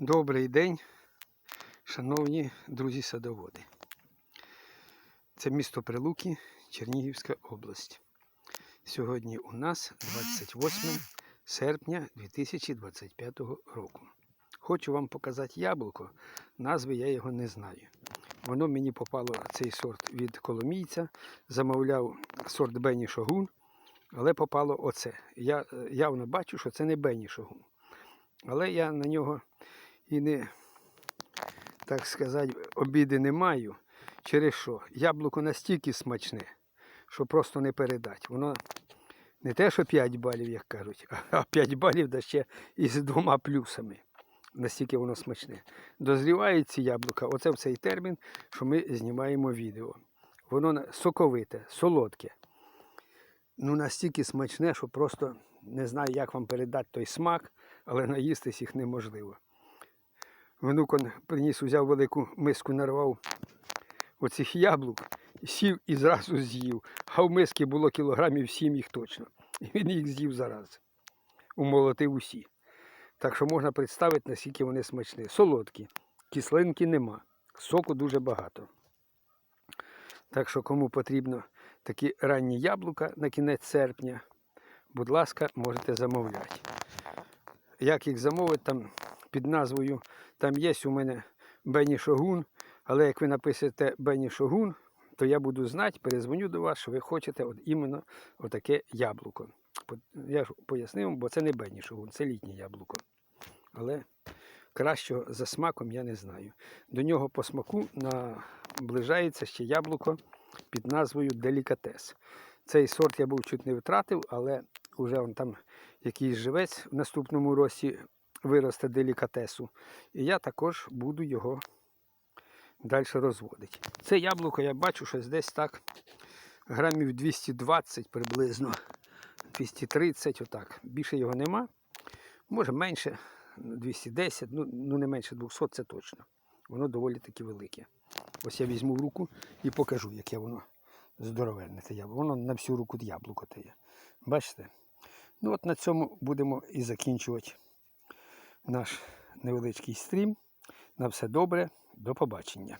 Добрий день, шановні друзі-садоводи. Це місто Прилуки, Чернігівська область. Сьогодні у нас 28 серпня 2025 року. Хочу вам показати яблуко, назви я його не знаю. Воно мені попало цей сорт від коломійця, замовляв сорт Бені Шогун, але попало оце. Я е, явно бачу, що це не Бені Шогун. Але я на нього і не, так сказати, обіди не маю. Через що? Яблуко настільки смачне, що просто не передать. Воно не те, що 5 балів, як кажуть, а 5 балів да ще із двома плюсами. Настільки воно смачне. Дозрівають ці яблука, оце в цей термін, що ми знімаємо відео. Воно соковите, солодке. Ну настільки смачне, що просто не знаю, як вам передати той смак, але наїстись їх неможливо. Внук приніс, взяв велику миску, нарвав оцих яблук, сів і зразу з'їв. А в миски було кілограмів сім їх точно. І він їх з'їв зараз. Умолотив усі. Так що можна представити, наскільки вони смачні. Солодкі, кислинки нема, соку дуже багато. Так що, кому потрібно такі ранні яблука на кінець серпня, будь ласка, можете замовляти. Як їх замовити, там під назвою, там є у мене Бені Шогун, але як ви напишете Бені Шогун, то я буду знати, перезвоню до вас, що ви хочете от іменно отаке яблуко. Я ж пояснив, бо це не Бені Шогун, це літнє яблуко. Але кращого за смаком я не знаю. До нього по смаку наближається ще яблуко під назвою Делікатес. Цей сорт я був чуть не втратив, але вже там якийсь живець в наступному році виросте делікатесу. І я також буду його далі розводити. Це яблуко я бачу, що десь так грамів 220 приблизно, 230, отак. Більше його нема. Може менше, 210, ну, ну не менше 200, це точно. Воно доволі таки велике. Ось я візьму в руку і покажу, яке воно здоровенне. Те яблуко. Воно на всю руку яблуко те є. Бачите? Ну от на цьому будемо і закінчувати наш невеличкий стрім. На все добре, до побачення.